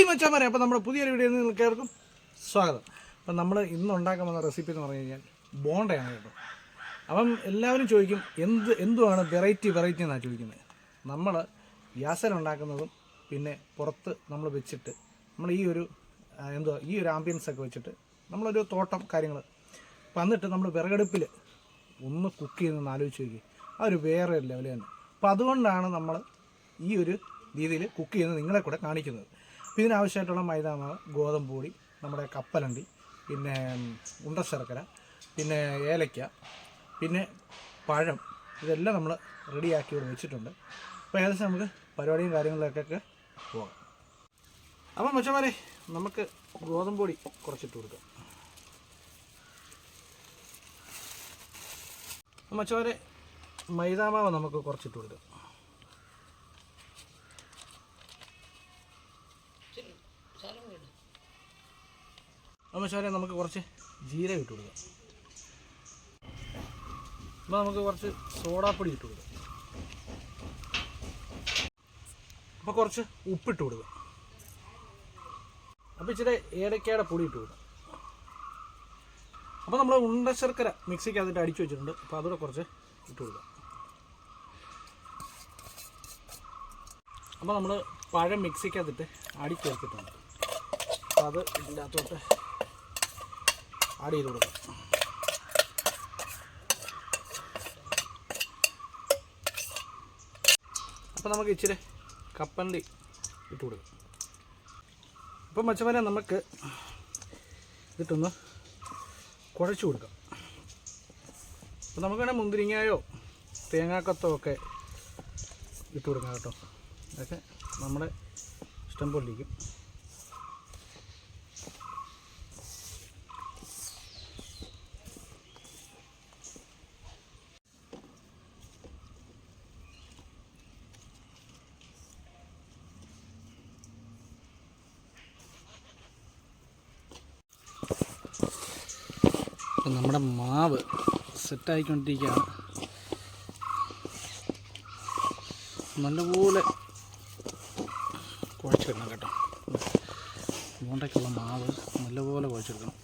Hi മച്ചാമാരെ അപ്പോൾ നമ്മുടെ പുതിയൊരു വീഡിയോയിൽ നിന്ന് നിങ്ങൾക്കേവർക്കും സ്വാഗതം. അപ്പം നമ്മൾ ഇന്ന് ഉണ്ടാക്കാൻ വന്ന റെസിപ്പി എന്ന് പറഞ്ഞു കഴിഞ്ഞാൽ ബോണ്ടയാണ് കേട്ടോ. അപ്പം എല്ലാവരും ചോദിക്കും എന്ത് എന്തുമാണ് വെറൈറ്റി വെറൈറ്റി എന്നാണ് ചോദിക്കുന്നത്? നമ്മൾ ഗ്യാസിൽ ഉണ്ടാക്കുന്നതും പിന്നെ പുറത്ത് നമ്മൾ വെച്ചിട്ട് നമ്മൾ ഈ ഒരു എന്തോ ഈ ഒരു ആംബിയൻസ് ഒക്കെ വെച്ചിട്ട് നമ്മളൊരു തോട്ടം കാര്യങ്ങൾ വന്നിട്ട് നമ്മൾ വിറകടുപ്പിൽ ഒന്ന് കുക്ക് ചെയ്തെന്ന് ആലോചിച്ച് നോക്കി ആ ഒരു വേറെ ഒരു ലെവൽ തന്നെ. അപ്പം അതുകൊണ്ടാണ് നമ്മൾ ഈ ഒരു രീതിയിൽ കുക്ക് ചെയ്യുന്നത് നിങ്ങളെ കൂടെ കാണിക്കുന്നത്. അപ്പോൾ ഇതിനാവശ്യമായിട്ടുള്ള മൈദാമാവ് ഗോതമ്പ് പൊടി നമ്മുടെ കപ്പലണ്ടി പിന്നെ ഉണ്ട ഉണ്ടശർക്കര പിന്നെ ഏലയ്ക്ക പിന്നെ പഴം ഇതെല്ലാം നമ്മൾ റെഡിയാക്കി ഇവിടെ വെച്ചിട്ടുണ്ട്. അപ്പോൾ ഏകദേശം നമുക്ക് പരിപാടിയും കാര്യങ്ങളിലേക്കൊക്കെ പോകാം. അപ്പം മച്ചമാരെ നമുക്ക് ഗോതമ്പ് പൊടി കുറച്ചിട്ട് കൊടുക്കാം. മച്ചമാരെ മൈദാമാവ് നമുക്ക് കുറച്ചിട്ട് കൊടുക്കാം. മച്ചമാരെ നമുക്ക് കുറച്ച് ജീരകം ഇട്ട് കൊടുക്കാം. അപ്പോൾ നമുക്ക് കുറച്ച് സോഡാപ്പൊടി ഇട്ട് കൊടുക്കാം. അപ്പോൾ കുറച്ച് ഉപ്പിട്ട് കൊടുക്കാം. അപ്പോൾ ഇച്ചിരി ഏലക്കയുടെ പൊടി ഇട്ട് കൊടുക്കാം. അപ്പോൾ നമ്മൾ ഉണ്ട ശർക്കര മിക്സിക്ക് അതിട്ട് അടിച്ചു വെച്ചിട്ടുണ്ട്. അപ്പോൾ അതുകൂടെ കുറച്ച് ഇട്ട് കൊടുക്കാം. അപ്പോൾ നമ്മൾ പഴം മിക്സിക്കകത്തിട്ട് അടിച്ചേർത്തിട്ടുണ്ട് അപ്പോൾ അത് ഇതിന്റെ അകത്തോട്ട് ആഡ് ചെയ്ത് കൊടുക്കാം. അപ്പോൾ നമുക്ക് ഇച്ചിരി കപ്പണ്ടി ഇട്ട് കൊടുക്കാം. അപ്പം മച്ചവരെ നമുക്ക് ഇതിട്ടൊന്ന് കുഴച്ച് കൊടുക്കാം. അപ്പോൾ നമുക്ക് വേണേൽ മുന്തിരിങ്ങയോ തേങ്ങാക്കത്തോ ഒക്കെ ഇട്ട് കൊടുക്കാം കേട്ടോ. അതൊക്കെ നമ്മുടെ ഇഷ്ടം പോലെ അപ്പം നമ്മുടെ മാവ് സെറ്റായിക്കൊണ്ടിരിക്കുകയാണ്. നല്ലപോലെ കുഴച്ചെടുക്കണം കേട്ടോ. ബോണ്ടയ്ക്കുള്ള മാവ് നല്ലപോലെ കുഴച്ചെടുക്കണം.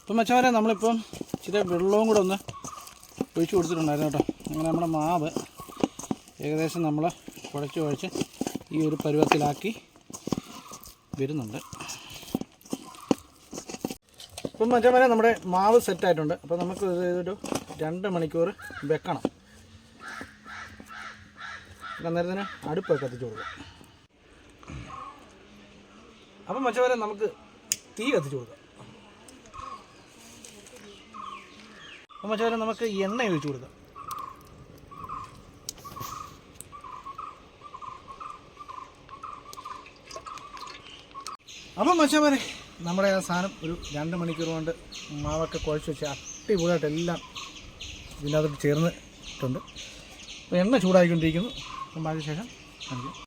ഇപ്പം മച്ചവരെ നമ്മളിപ്പം ഇച്ചിരി വെള്ളവും കൂടെ ഒന്ന് ഒഴിച്ചു കൊടുത്തിട്ടുണ്ടായിരുന്നു കേട്ടോ. അങ്ങനെ നമ്മുടെ മാവ് ഏകദേശം നമ്മൾ കുഴച്ച് കുഴച്ച് ഈ ഒരു പരുവത്തിലാക്കി വരുന്നുണ്ട്. ഇപ്പം മറ്റേ നമ്മുടെ മാവ് സെറ്റായിട്ടുണ്ട് അപ്പോൾ നമുക്ക് ഇത് ഇതൊരു രണ്ട് മണിക്കൂർ വെക്കണം. അന്നേരത്തിന് അടുപ്പ് കത്തിച്ചു കൊടുക്കാം. അപ്പം മറ്റവരെ നമുക്ക് തീ കത്തിച്ചു കൊടുക്കാം. അപ്പം മറ്റവരെ നമുക്ക് എണ്ണ ഒഴിച്ചു കൊടുക്കാം. അപ്പം മച്ചാമാരെ നമ്മുടെ ആ സാധനം ഒരു രണ്ട് മണിക്കൂർ കൊണ്ട് മാവൊക്കെ കുഴച്ച് വെച്ച് അടിപൊളിയായിട്ട് എല്ലാം ഇതിനകത്തോട്ട് ചേർന്നിട്ടുണ്ട്. എണ്ണ ചൂടായിക്കൊണ്ടിരിക്കുന്നു. അപ്പം അതിന് ശേഷം കാണിക്കാം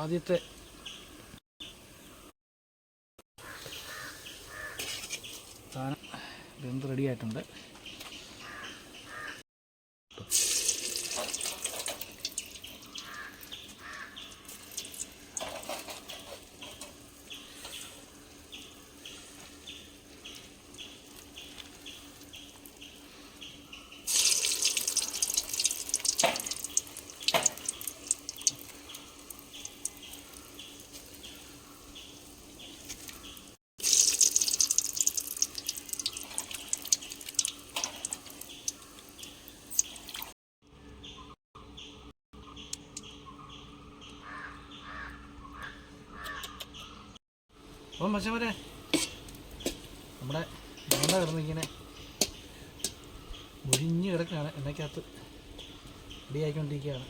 ആദ്യത്തെ സാധനം വെന്ത് റെഡി ആയിട്ടുണ്ട്? അപ്പം മച്ചവരെ നമ്മുടെ വേണ്ട കിടന്നിങ്ങനെ ഒഴിഞ്ഞ് കിടക്കുകയാണ്. എണ്ണയ്ക്കകത്ത് റെഡിയായിക്കൊണ്ടിരിക്കുകയാണ്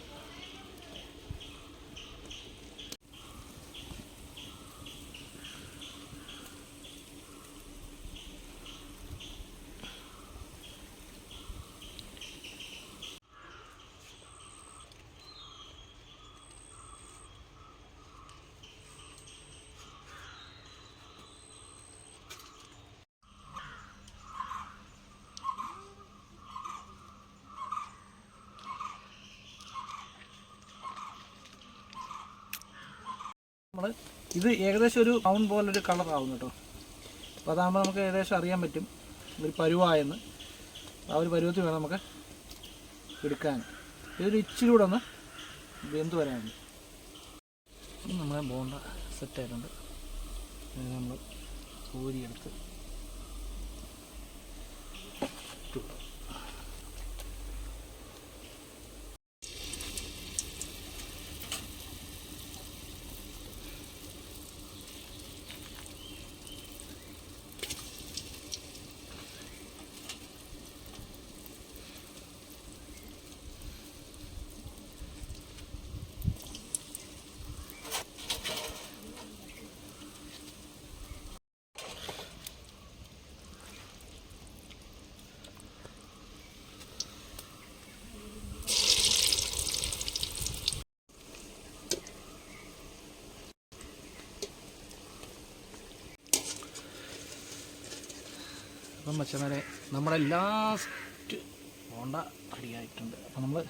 നമ്മൾ ഇത് ഏകദേശം ഒരു ബ്രൗൺ പോലൊരു കളറാവും കേട്ടോ അപ്പോൾ അതാകുമ്പോൾ നമുക്ക് ഏകദേശം അറിയാൻ പറ്റും ഒരു പരുവായെന്ന്. ആ ഒരു പരുവത്തിൽ വേണം നമുക്ക് എടുക്കാൻ. ഇതൊരു ഇച്ചിരി കൂടെ ഒന്ന് വെന്ത് വരാനുണ്ട് ഇനി നമ്മളെ ബോണ്ട സെറ്റായിട്ടുണ്ട് നമ്മൾ കോരിയെടുത്ത് അപ്പം മച്ചന്മാരെ നമ്മുടെ ലാസ്റ്റ് ബോണ്ട റെഡിയായിട്ടുണ്ട് അപ്പം നമ്മൾ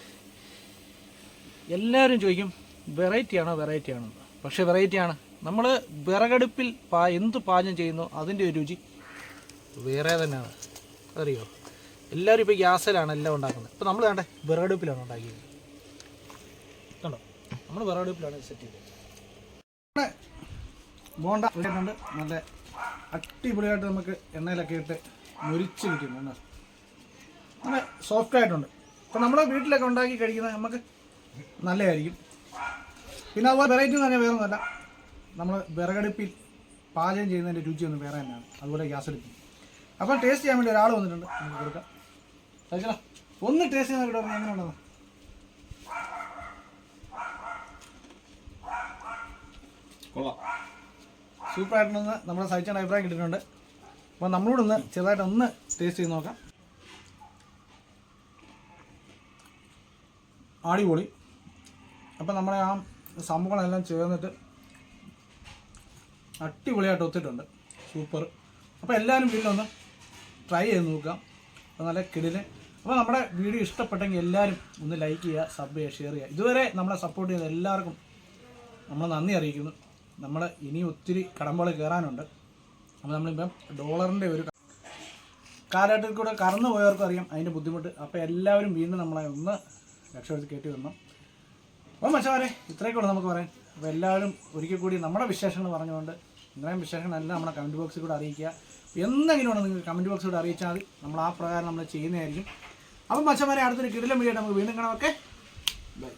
എല്ലാവരും ചോദിക്കും വെറൈറ്റിയാണോ വെറൈറ്റിയാണോ പക്ഷേ വെറൈറ്റിയാണ് നമ്മൾ വിറകടുപ്പിൽ പാ എന്ത് പാചകം ചെയ്യുന്നു അതിന്റെ ഒരു രുചി വേറെ തന്നെയാണ്. അറിയോ എല്ലാവരും ഇപ്പോൾ ഗ്യാസിലാണ് എല്ലാം ഉണ്ടാക്കുന്നത്. ഇപ്പോൾ നമ്മൾ വേണ്ടേ വിറകടുപ്പിലാണ് ഉണ്ടാക്കിയത്. കണ്ടോ? നമ്മൾ വിറകടുപ്പിലാണ് സെറ്റ് ചെയ്തത്. ബോണ്ട ഇട്ടിട്ടുണ്ട്. നല്ല അടിപൊളിയായിട്ട് നമുക്ക് എണ്ണയിലൊക്കെ ഇട്ട് മുരിച്ച് കിട്ടും നല്ല സോഫ്റ്റ് ആയിട്ടുണ്ട്. അപ്പം നമ്മുടെ വീട്ടിലൊക്കെ ഉണ്ടാക്കി കഴിക്കുന്നത് നമുക്ക് നല്ലതായിരിക്കും. പിന്നെ അതുപോലെ വെറൈറ്റി തന്നെ പറഞ്ഞാൽ വേറെ ഒന്നുമല്ല നമ്മൾ വിറകടുപ്പിൽ പാചകം ചെയ്യുന്നതിന്റെ രുചി ഒന്ന് വേറെ തന്നെയാണ്. അതുപോലെ ഗ്യാസ് അടുപ്പിൽ. അപ്പോൾ ടേസ്റ്റ് ചെയ്യാൻ വേണ്ടി ഒരാൾ വന്നിട്ടുണ്ട്. നമുക്ക് കൊടുക്കാം. കഴിച്ചാ ഒന്ന് ടേസ്റ്റ് ചെയ്യുന്ന ഇവിടെ എങ്ങനെ ഉണ്ടെന്ന്? കൊള്ളാം. സൂപ്പറായിട്ടുണ്ടെന്ന് നമ്മുടെ സഹിച്ചാണ് അഭിപ്രായം കിട്ടിയിട്ടുണ്ട്. അപ്പോൾ നമ്മളോടൊന്ന് ചെറുതായിട്ട് ഒന്ന് ടേസ്റ്റ് ചെയ്ത് നോക്കാം. അടിപൊളി. അപ്പം നമ്മളെ ആ സംഭവങ്ങളെല്ലാം ചേർന്നിട്ട് അടിപൊളിയായിട്ട് ഒത്തിട്ടുണ്ട്. സൂപ്പർ. അപ്പോൾ എല്ലാവരും വീട്ടിലൊന്ന് ട്രൈ ചെയ്ത് നോക്കാം അപ്പോൾ നല്ല കിടിൽ അപ്പോൾ നമ്മുടെ വീഡിയോ ഇഷ്ടപ്പെട്ടെങ്കിൽ എല്ലാവരും ഒന്ന് ലൈക്ക് ചെയ്യുക സബ് ചെയ്യുക ഷെയർ ചെയ്യുക. ഇതുവരെ നമ്മളെ സപ്പോർട്ട് ചെയ്ത എല്ലാവർക്കും നമ്മൾ നന്ദി അറിയിക്കുന്നു. നമ്മൾ ഇനി ഒത്തിരി കടമ്പകൾ കയറാനുണ്ട്. അപ്പോൾ നമ്മളിപ്പം ഡോളറിന്റെ ഒരു കാലഘട്ടത്തിൽ കൂടെ കറന്നു പോയവർക്കും അറിയാം അതിന്റെ ബുദ്ധിമുട്ട്. അപ്പോൾ എല്ലാവരും വീണ്ടും നമ്മളെ ഒന്ന് രക്ഷപ്പെടുത്തി കയറ്റി വരണം അപ്പോൾ മച്ചവരെ ഇത്രയൊക്കെ ഉള്ളൂ നമുക്ക് പറയാൻ. അപ്പോൾ എല്ലാവരും ഒരിക്കൽ കൂടി നമ്മുടെ വിശേഷങ്ങൾ പറഞ്ഞുകൊണ്ട് നിങ്ങളെയും വിശേഷങ്ങളെല്ലാം നമ്മുടെ കമന്റ് ബോക്സിൽ കൂടെ അറിയിക്കുക. എന്തെങ്കിലും ഉണ്ടെങ്കിൽ നിങ്ങൾ കമന്റ് ബോക്സിൽ കൂടെ അറിയിച്ചാൽ മതി. നമ്മൾ ആ പ്രകാരം നമ്മൾ ചെയ്യുന്നതായിരിക്കും. അപ്പം മച്ചമാരെ അടുത്തൊരു കിടിലം വീഡിയോ നമുക്ക് വീണ്ടും കാണാം. Okay bye